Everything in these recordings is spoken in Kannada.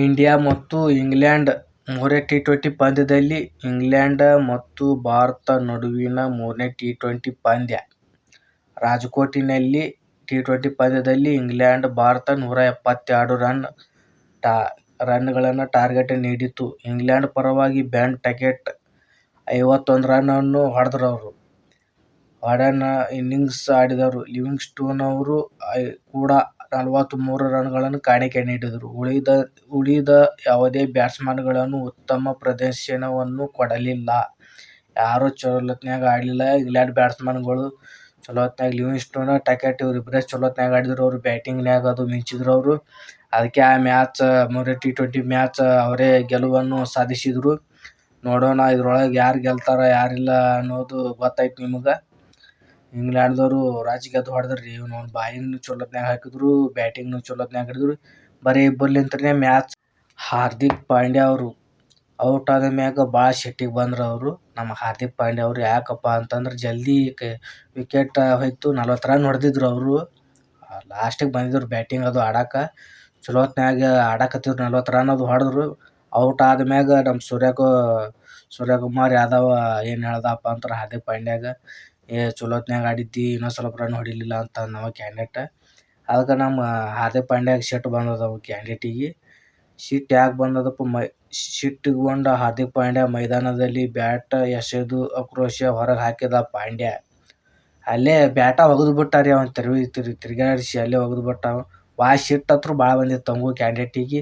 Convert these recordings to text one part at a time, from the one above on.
ಇಂಡಿಯಾ ಮತ್ತು ಇಂಗ್ಲೆಂಡ್ ಮೂರನೇ ಟಿ-ಟ್ವೆಂಟಿ ಪಂದ್ಯದಲ್ಲಿ ಇಂಗ್ಲೆಂಡ್ ಮತ್ತು ಭಾರತ ನಡುವಿನ ಮೂರನೇ ಟಿ-ಟ್ವೆಂಟಿ ಪಂದ್ಯ ರಾಜ್ಕೋಟ್ನಲ್ಲಿ. ಟಿ-ಟ್ವೆಂಟಿ ಪಂದ್ಯದಲ್ಲಿ ಇಂಗ್ಲೆಂಡ್, ಭಾರತ ನೂರ ಎಪ್ಪತ್ತೆರಡು ರನ್ಗಳನ್ನು ಟಾರ್ಗೆಟ್ ನೀಡಿತ್ತು. ಇಂಗ್ಲೆಂಡ್ ಪರವಾಗಿ ಬೆನ್ ಟಕೆಟ್ ಐವತ್ತೊಂದು ರನ್ ಹೊಡೆದರು. ಹೊಡೆನ ಇನ್ನಿಂಗ್ಸ್ ಆಡಿದರು. ಲಿವಿಂಗ್ಸ್ಟೋನ್ ಅವರು ಕೂಡ ನಲವತ್ಮೂರು ರನ್ಗಳನ್ನು ಕಾಣಿಕೆ ನೀಡಿದರು. ಉಳಿದ ಉಳಿದ ಯಾವುದೇ ಬ್ಯಾಟ್ಸ್ಮನ್ಗಳು ಉತ್ತಮ ಪ್ರದರ್ಶನವನ್ನು ಕೊಡಲಿಲ್ಲ. ಯಾರೂ ಚಲೋತ್ನಾಗ ಆಡಲಿಲ್ಲ ಇಂಗ್ಲೆಂಡ್ ಬ್ಯಾಟ್ಸ್ಮನ್ಗಳು. ಲಿವಿಂಗ್ಸ್ಟನ್, ಆಡಿದ್ರು ಅವರು ಚಲೋತ್ನಲ್ಲಿ ಅದು ಮಿಂಚಿದ್ರು ಅವರು ಅದಕ್ಕೆ ಆ ಮ್ಯಾಚ್ ಮೂರನೇ ಟಿ-ಟ್ವೆಂಟಿ ಮ್ಯಾಚ್ ಅವರೇ ಗೆಲುವನ್ನು ಸಾಧಿಸಿದರು. ನೋಡೋಣ ಇದ್ರೊಳಗೆ ಯಾರು ಗೆಲ್ತಾರ ಯಾರಿಲ್ಲ ಅನ್ನೋದು ಗೊತ್ತಾಯ್ತು ನಿಮಗ. ಇಂಗ್ಲೆಂಡ್ದವರು ಹೊಡೆದ್ರು ಗೆದ್ದು ಇವನು ಬಾಯಿಂಗ್ನು ಚಲೋತ್ನಲ್ಲಿ ಹಾಕಿದ್ರು, ಬ್ಯಾಟಿಂಗ್ ಚಲೋತ್ನಲ್ಲಿ ಹಿಡಿದ್ರು ಬರೀ ಇಬ್ಬರ್ಲಿಂತ್ರನೇ ಮ್ಯಾಚ್ ಹಾರ್ದಿಕ್ ಪಾಂಡ್ಯ ಅವರು ಔಟ್ ಆದ ಮ್ಯಾಗ ಭಾಳ ಸಿಟ್ಟಿಗೆ ಬಂದ್ರು ಅವರು ನಮ್ಮ ಹಾರ್ದಿಕ್ ಪಾಂಡ್ಯ ಅವರು. ಯಾಕಪ್ಪ ಅಂತಂದ್ರೆ ಜಲ್ದಿ ವಿಕೆಟ್ ಹೋಯ್ತು. ನಲ್ವತ್ತು ರನ್ ಹೊಡೆದಿದ್ರು ಅವರು. ಲಾಸ್ಟಿಗೆ ಬಂದಿದ್ರು ಬ್ಯಾಟಿಂಗ್ ಅದು ಆಡಕ್ಕೆ ಚಲೋತ್ನಲ್ಲಿ ಆಡಕತ್ತಿದ್ರು ನಲ್ವತ್ತು ರನ್ ಅದು ಹೊಡೆದ್ರು. ಔಟ್ ಆದ ಮ್ಯಾಗ ನಮ್ಮ ಸೂರ್ಯಕು ಸೂರ್ಯಕುಮಾರ್ ಯಾದವ್ ಏನು ಹೇಳ್ದಪ್ಪ ಅಂದ್ರೆ ಹಾರ್ದಿಕ್ ಪಾಂಡ್ಯಗ, "ಏ ಚಲೋತ್ನಲ್ಲಿ ಆಡಿದ್ದಿ ಇನ್ನೊಂದು ಸ್ವಲ್ಪ ರನ್ ಹೊಡಿಲಿಲ್ಲ" ಅಂತ ಅಂದವ ಕ್ಯಾಂಡಿಡೇಟ್. ಅದಕ್ಕೆ ನಮ್ಮ ಹಾರ್ದಿಕ್ ಪಾಂಡ್ಯಗೆ ಶಿಟ್ ಬಂದದ ಕ್ಯಾಂಡಿಡೇಟಿಗೆ. ಶಿಟ್ ಯಾಕೆ ಬಂದದಪ್ಪ, ಮೈ ಸಿಟ್ಟುಗೊಂಡ ಹಾರ್ದಿಕ್ ಪಾಂಡ್ಯ ಮೈದಾನದಲ್ಲಿ ಬ್ಯಾಟ್ ಎಸೆದು ಆಕ್ರೋಶ ಹೊರಗೆ ಹಾಕಿದ ಪಾಂಡ್ಯ. ಅಲ್ಲೇ ಬ್ಯಾಟ ಒಗೆದು ಒಗದ್ಬಿಟ್ಟ ತಿರುಗಿ ತಿರುಗಿ ತಿರುಗಾಡಿಸಿ ಅಲ್ಲೇ ಒಗೆದು ಬಿಟ್ಟ ಅವ ಭಾಳ ಹತ್ರ ಭಾಳ ಬಂದಿತ್ತು ಅವಂಗೂ ಕ್ಯಾಂಡಿಡೇಟಿಗೆ.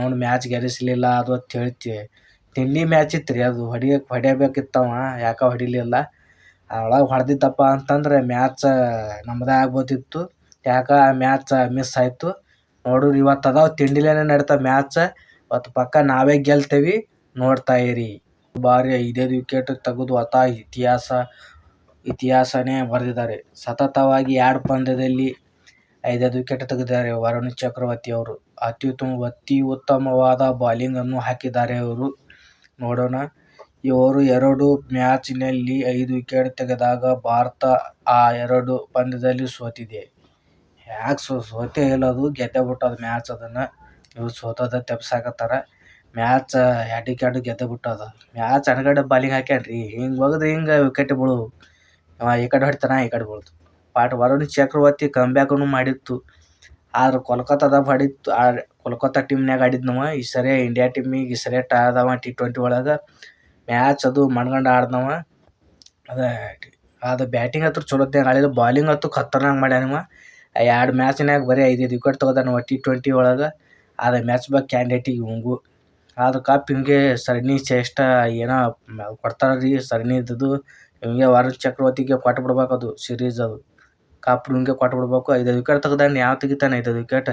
ನೋಡಿ ಮ್ಯಾಚ್ ಗೆಲ್ಲಿಸ್ಲಿಲ್ಲ ಅದು ಅಂತ ಹೇಳ್ತಿ ತಿಂಡಿ ಮ್ಯಾಚ್ ಇತ್ತು ರೀ ಅದು ಹೊಡಿಯಕ್ಕೆ ಅವ ಯಾಕೆ ಹೊಡಿಲಿಲ್ಲ. ಅದ್ರೊಳಗ ಹೊಡೆದಿತ್ತಪ್ಪ ಅಂತಂದ್ರೆ ಮ್ಯಾಚ್ ನಮ್ಮದೇ ಆಗ್ಬೋದಿತ್ತು. ಯಾಕ ಆ ಮ್ಯಾಚ್ ಮಿಸ್ ಆಯ್ತು. ನೋಡ್ರಿ, ಇವತ್ತು ಅದಾವ ತಿಂಡಿಲೇನೆ ನಡಿತಾವ ಮ್ಯಾಚ್. ಇವತ್ತು ಪಕ್ಕ ನಾವೇ ಗೆಲ್ತೇವಿ ನೋಡ್ತಾ ಇರಿ. ಬಾರಿ ಐದೈದು ವಿಕೆಟ್ ತೆಗೆದು ಇತಿಹಾಸ, ಇತಿಹಾಸನೇ ಬರೆದಿದ್ದಾರೆ. ಸತತವಾಗಿ ಎರಡು ಪಂದ್ಯದಲ್ಲಿ ಐದೈದು ವಿಕೆಟ್ ತೆಗೆದಿದ್ದಾರೆ ವರುಣ್ ಚಕ್ರವರ್ತಿ ಅವರು. ಅತಿ ಉತ್ತಮವಾದ ಬಾಲಿಂಗನ್ನು ಹಾಕಿದ್ದಾರೆ ಅವರು ನೋಡೋಣ ಇವರು ಎರಡು ಮ್ಯಾಚ್ನಲ್ಲಿ ಐದು ವಿಕೆಟ್ ತೆಗೆದಾಗ ಭಾರತ ಆ ಎರಡು ಪಂದ್ಯದಲ್ಲಿ ಸೋತಿದೆ. ಯಾಕ್ ಸೋತೇ ಇಲ್ಲ ಅದು ಗೆದ್ದೇ ಬಿಟ್ಟದ ಮ್ಯಾಚ್ ಅದನ್ನ. ಇವ್ರು ಸೋತದ ತಪ್ಪಿಸಾಕತ್ತಾರ. ಮ್ಯಾಚ್ ಎರಡಕ್ಕೆರಡು ಗೆದ್ದೇ ಬಿಟ್ಟದ. ಮ್ಯಾಚ್ ಅನಗಢ ಬಾಲಿಗೆ ಹಾಕ್ಯಾನ್ರಿ. ಹಿಂಗೆ ಒಗದು ಹಿಂಗೆ ವಿಕೆಟ್ ಬೀಳು ಅವ ಈ ಕಡೆ ಹೊಡಿತಾನ, ಈ ಕಡೆ ಬೀಳ್ತು ಪಾಟ್ ವರುಣ್ ಚಕ್ರವರ್ತಿ ಕಮ್ಬ್ಯಾಕನು ಮಾಡಿತ್ತು. ಆದ್ರೆ ಕೋಲ್ಕತ್ತಾದಾಗ ಹೊಡಿತು ಆ, ಕೋಲ್ಕತ್ತಾ ಟೀಮ್ನ್ಯಾಗ ಆಡಿದ್ನವ. ಈ ಸರಿ ಇಂಡಿಯಾ ಟೀಮಿಗೆ ಸೆಲೆಕ್ಟ್ ಆದವ ಟಿ-ಟ್ವೆಂಟಿ ಒಳಗ. ಮ್ಯಾಚ್ ಅದು ಮನಗಂಡ ಆಡಿದವ. ಅದ ಬ್ಯಾಟಿಂಗ್ ಅಂತೂ ಚಲೋತ್ನಾಗ ಆಡಿಲ್ಲ. ಬಾಲಿಂಗ್ ಅಂತೂ ಖತರ್ನಾಕ್ ಮಾಡ್ಯಾನ ಇವ. ಎರಡು ಮ್ಯಾಚ್ನ್ಯಾಗ ಬರೀ ಐದೈದು ವಿಕೆಟ್ ತಗದಾನ ಟಿ-ಟ್ವೆಂಟಿ ಒಳಗೆ ಅದು ಮ್ಯಾಚ್ ಬಾ ಕ್ಯಾಂಡಿಡೇಟಿಗೆ ಇವಂಗೂ. ಆದ್ರೆ ಕಪ್ ಹಿಂಗೆ ಸರಣಿ ಚೇಷ್ಟ ಏನೋ ಕೊಡ್ತಾರಲ್ರಿ ಸರಣಿ ಇದ್ದಿದ್ದು ಹಿಂಗೆ ವಾರ ಚಕ್ರವರ್ತಿಗೆ ಕೊಟ್ಬಿಡ್ಬೇಕು ಅದು ಸಿರೀಸ್ ಅದು. ಕಪ್ ಹಿಂಗೆ ಕೊಟ್ಬಿಡ್ಬೇಕು. ಐದು ವಿಕೆಟ್ ತೆಗ್ದಾನ. ಯಾವ ತೆಗಿತಾನೆ ಐದು ವಿಕೆಟ್.